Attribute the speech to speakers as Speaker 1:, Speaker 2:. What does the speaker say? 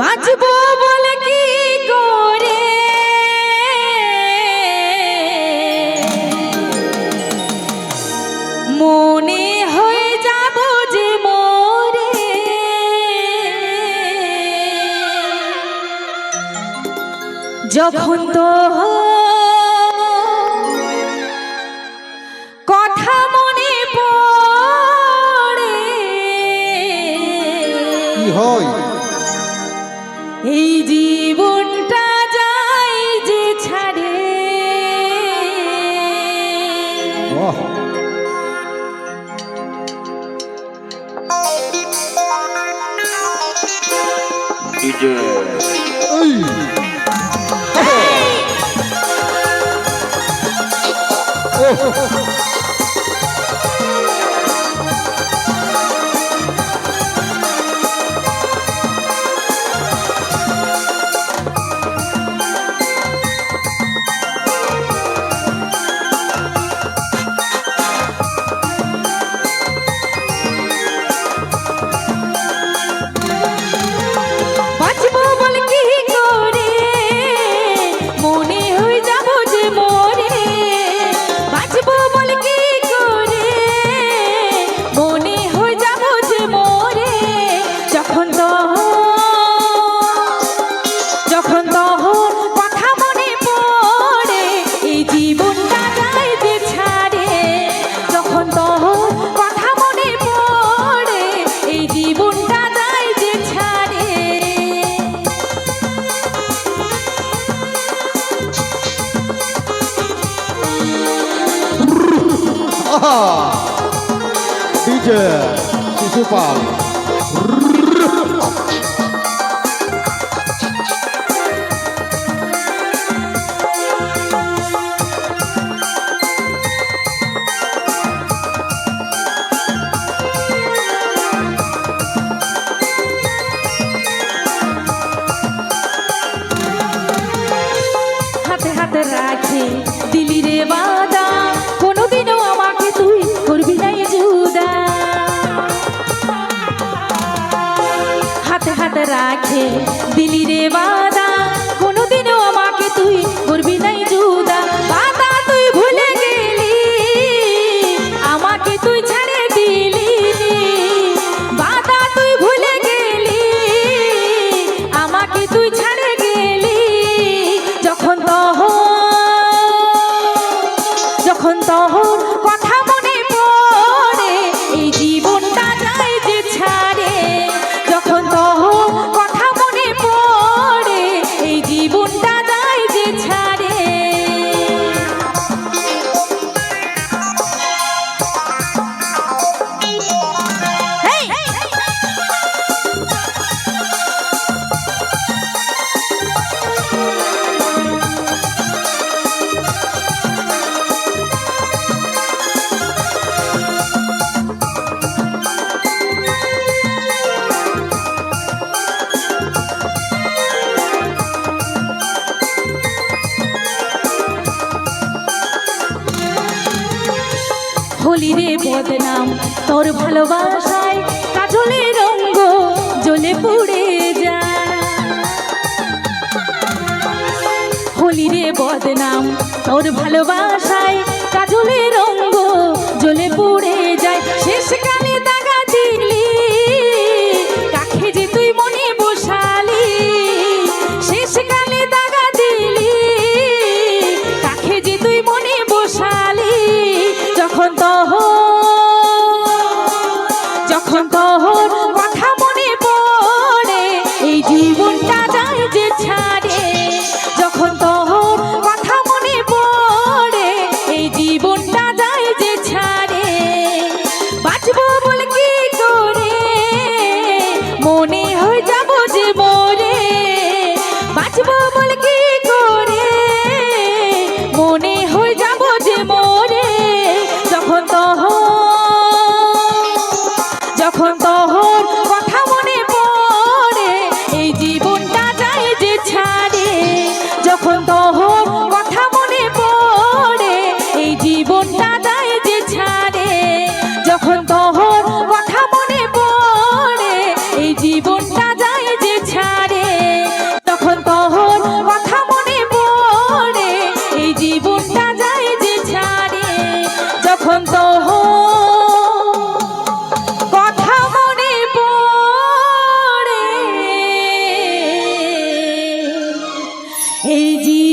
Speaker 1: বাঁচবো বলে কি করে? মনে হয়ে যাব যে মরে। যখন তো কথা মনে পড়ে।
Speaker 2: হয়?
Speaker 1: এই জীবনটা যাই যে ছাড়ে। Oh, oh, oh. DJ Sisupan. হলি রে বদনাম। তোর ভালোবাসায় কাজলের রঙ্গ জ্বলে পুড়ে যায়। হলি রে বদনাম। তোর ভালোবাসায় কাজলের রঙ্গ মিটা যায় যে ছাড় এই জি